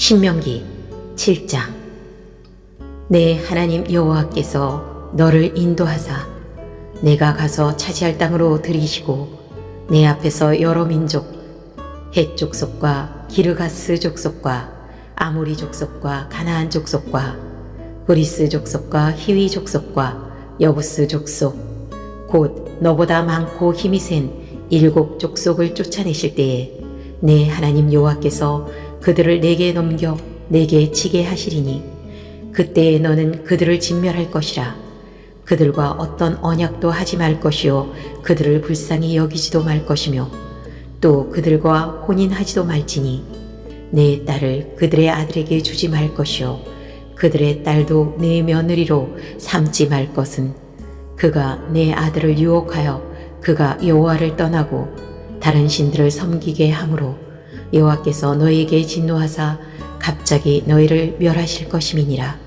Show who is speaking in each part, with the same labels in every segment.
Speaker 1: 신명기 7장. 내 하나님 여호와께서 너를 인도하사 내가 가서 차지할 땅으로 들이시고 내 앞에서 여러 민족 헷 족속과 기르가스 족속과 아모리 족속과 가나안 족속과 브리스 족속과 히위 족속과 여부스 족속 곧 너보다 많고 힘이 센 일곱 족속을 쫓아내실 때에 내 하나님 여호와께서 그들을 내게 넘겨 내게 치게 하시리니 그때에 너는 그들을 진멸할 것이라. 그들과 어떤 언약도 하지 말 것이요 그들을 불쌍히 여기지도 말 것이며 또 그들과 혼인하지도 말지니 내 딸을 그들의 아들에게 주지 말 것이요 그들의 딸도 내 며느리로 삼지 말 것은 그가 내 아들을 유혹하여 그가 여호와를 떠나고 다른 신들을 섬기게 함으로 여호와께서 너희에게 진노하사 갑자기 너희를 멸하실 것임이니라.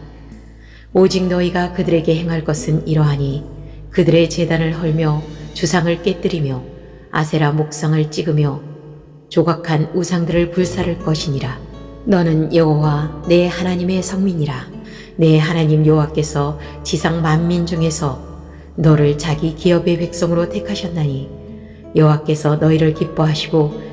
Speaker 1: 오직 너희가 그들에게 행할 것은 이러하니 그들의 재단을 헐며 주상을 깨뜨리며 아세라 목상을 찍으며 조각한 우상들을 불사를 것이니라. 너는 여호와 내 하나님의 성민이라. 내 하나님 여호와께서 지상 만민 중에서 너를 자기 기업의 백성으로 택하셨나니 여호와께서 너희를 기뻐하시고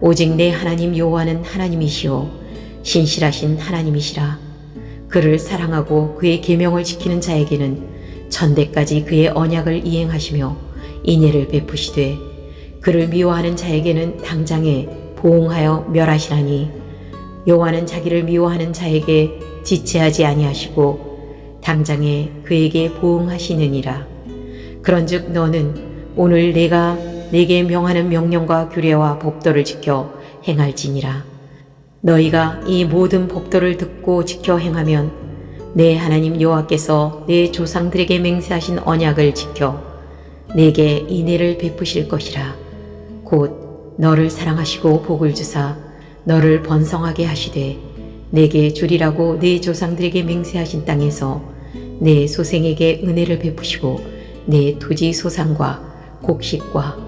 Speaker 1: 오직 내 하나님 여호와는 하나님이시오. 신실하신 하나님이시라. 그를 사랑하고 그의 계명을 지키는 자에게는 천대까지 그의 언약을 이행하시며 인애를 베푸시되 그를 미워하는 자에게는 당장에 보응하여 멸하시나니 여호와는 자기를 미워하는 자에게 지체하지 아니하시고 당장에 그에게 보응하시느니라. 그런즉 너는 오늘 내가 내게 명하는 명령과 규례와 법도를 지켜 행할지니라. 너희가 이 모든 법도를 듣고 지켜 행하면 내 하나님 여호와께서 내 조상들에게 맹세하신 언약을 지켜 내게 인애를 베푸실 것이라. 곧 너를 사랑하시고 복을 주사 너를 번성하게 하시되 내게 주리라고 내 조상들에게 맹세하신 땅에서 내 소생에게 은혜를 베푸시고 내 토지 소산과 곡식과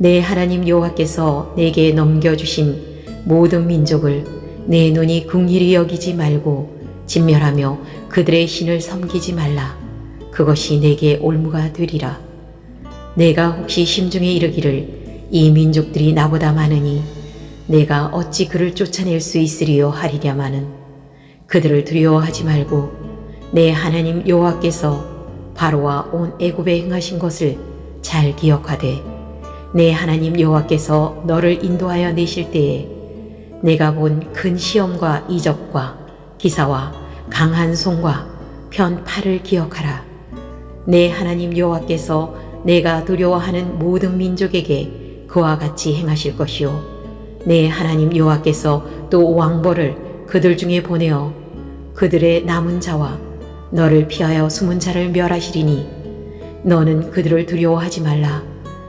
Speaker 1: 내 하나님 여호와께서 내게 넘겨주신 모든 민족을 내 눈이 궁일이 여기지 말고 진멸하며 그들의 신을 섬기지 말라. 그것이 내게 올무가 되리라. 내가 혹시 심중에 이르기를 이 민족들이 나보다 많으니 내가 어찌 그를 쫓아낼 수 있으리요 하리랴마는. 그들을 두려워하지 말고 내 하나님 여호와께서 바로와 온 애굽에 행하신 것을 잘 기억하되 내 하나님 여호와께서 너를 인도하여 내실 때에 내가 본 큰 시험과 이적과 기사와 강한 손과 편 팔을 기억하라. 내 하나님 여호와께서 내가 두려워하는 모든 민족에게 그와 같이 행하실 것이요. 내 하나님 여호와께서 또 왕벌을 그들 중에 보내어 그들의 남은 자와 너를 피하여 숨은 자를 멸하시리니 너는 그들을 두려워하지 말라.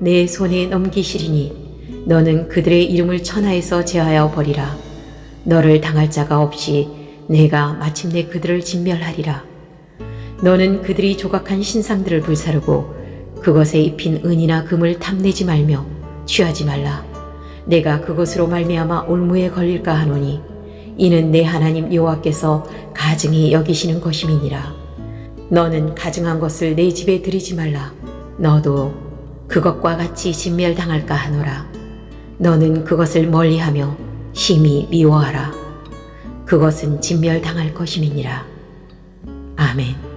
Speaker 1: 내 손에 넘기시리니 너는 그들의 이름을 천하에서 제하여 버리라. 너를 당할 자가 없이 내가 마침내 그들을 진멸하리라. 너는 그들이 조각한 신상들을 불사르고 그것에 입힌 은이나 금을 탐내지 말며 취하지 말라. 내가 그것으로 말미암아 올무에 걸릴까 하노니 이는 내 하나님 여호와께서 가증히 여기시는 것임이니라. 너는 가증한 것을 내 집에 들이지 말라. 너도 그것과 같이 진멸당할까 하노라. 너는 그것을 멀리하며 심히 미워하라. 그것은 진멸당할 것임이니라. 아멘.